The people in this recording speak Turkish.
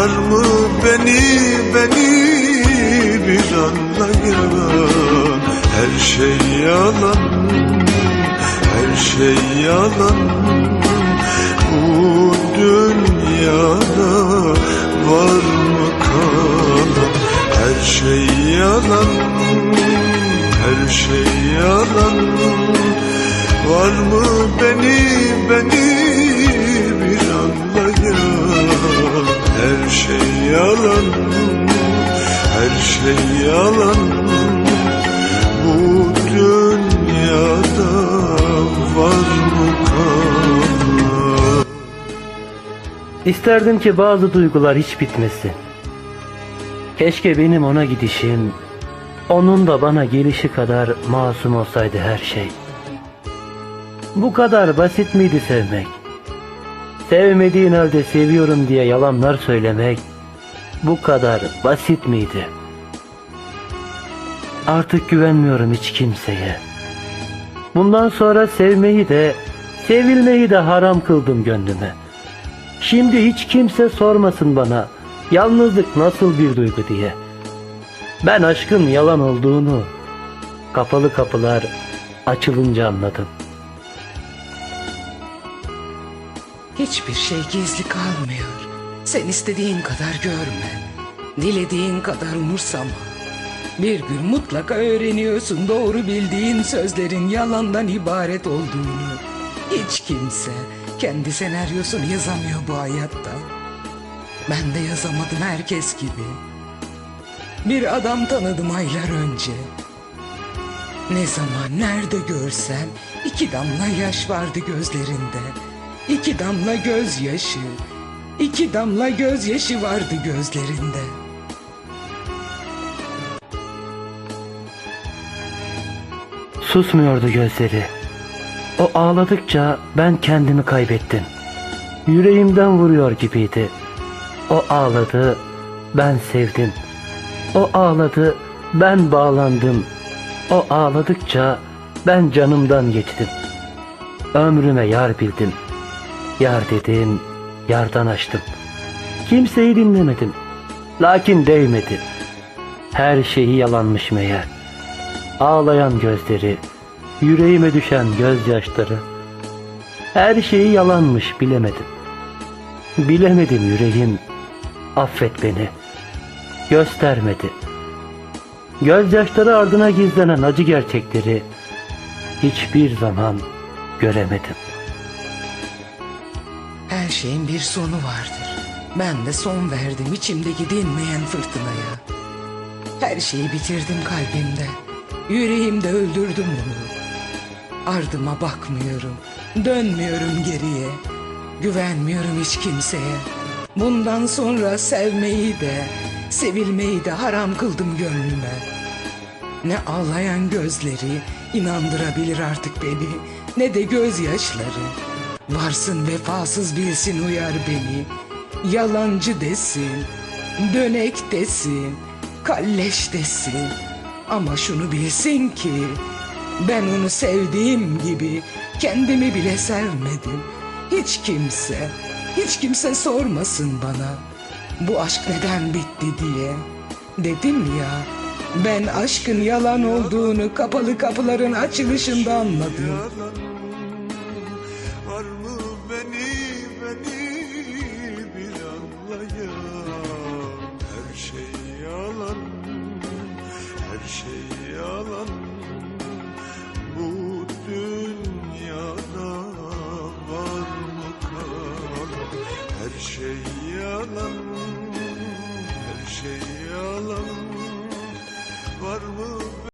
Var mı beni beni bir anlayan? Her şey yalan her şey yalan. Bu dünyada var mı kalan? Her şey yalan her şey yalan. Var mı beni beni Her şey yalan her şey yalan Bu dünyada var mı kalan İsterdim ki bazı duygular hiç bitmesin. Keşke benim ona gidişim, onun da bana gelişi kadar masum olsaydı her şey. Bu kadar basit miydi sevmek? Sevmediğin halde seviyorum diye yalanlar söylemek bu kadar basit miydi? Artık güvenmiyorum hiç kimseye. Bundan sonra sevmeyi de, sevilmeyi de haram kıldım gönlüme. Şimdi hiç kimse sormasın bana yalnızlık nasıl bir duygu diye. Ben aşkın yalan olduğunu kapalı kapılar açılınca anladım. Hiçbir şey gizli kalmıyor. Sen istediğin kadar görme. Dilediğin kadar umursama. Bir gün mutlaka öğreniyorsun doğru bildiğin sözlerin yalandan ibaret olduğunu. Hiç kimse kendi senaryosunu yazamıyor bu hayatta. Ben de yazamadım herkes gibi. Bir adam tanıdım aylar önce. Ne zaman nerede görsem iki damla yaş vardı gözlerinde. İki damla gözyaşı, iki damla gözyaşı vardı gözlerinde. Susmuyordu gözleri. O ağladıkça ben kendimi kaybettim. Yüreğimden vuruyor gibiydi. O ağladı, ben sevdim. O ağladı, ben bağlandım. O ağladıkça ben canımdan geçtim. Ömrüme yar bildim. Yar dedim, yardan açtım. Kimseyi dinlemedim. Lakin değmedi. Her şeyi yalanmış meğer. Ağlayan gözleri, yüreğime düşen gözyaşları. Her şeyi yalanmış bilemedim. Bilemedim yüreğim, affet beni. Göstermedi. Gözyaşları ardına gizlenen acı gerçekleri hiçbir zaman göremedim. Her şeyin bir sonu vardır. Ben de son verdim içimdeki dinmeyen fırtınaya. Her şeyi bitirdim kalbimde. Yüreğimde öldürdüm onu. Ardıma bakmıyorum. Dönmüyorum geriye. Güvenmiyorum hiç kimseye. Bundan sonra sevmeyi de, sevilmeyi de haram kıldım gönlüme. Ne ağlayan gözleri inandırabilir artık beni ne de gözyaşları. Varsın vefasız bilsin uyar beni. Yalancı desin, dönek desin, kalleş desin. Ama şunu bilsin ki ben onu sevdiğim gibi kendimi bile sevmedim. Hiç kimse, hiç kimse sormasın bana bu aşk neden bitti diye. Dedim ya ben aşkın yalan olduğunu kapalı kapıların açılışında anladım. Şey yalan Bu dünyada var mı kalan? Her şey yalan Her şey yalan. Var mı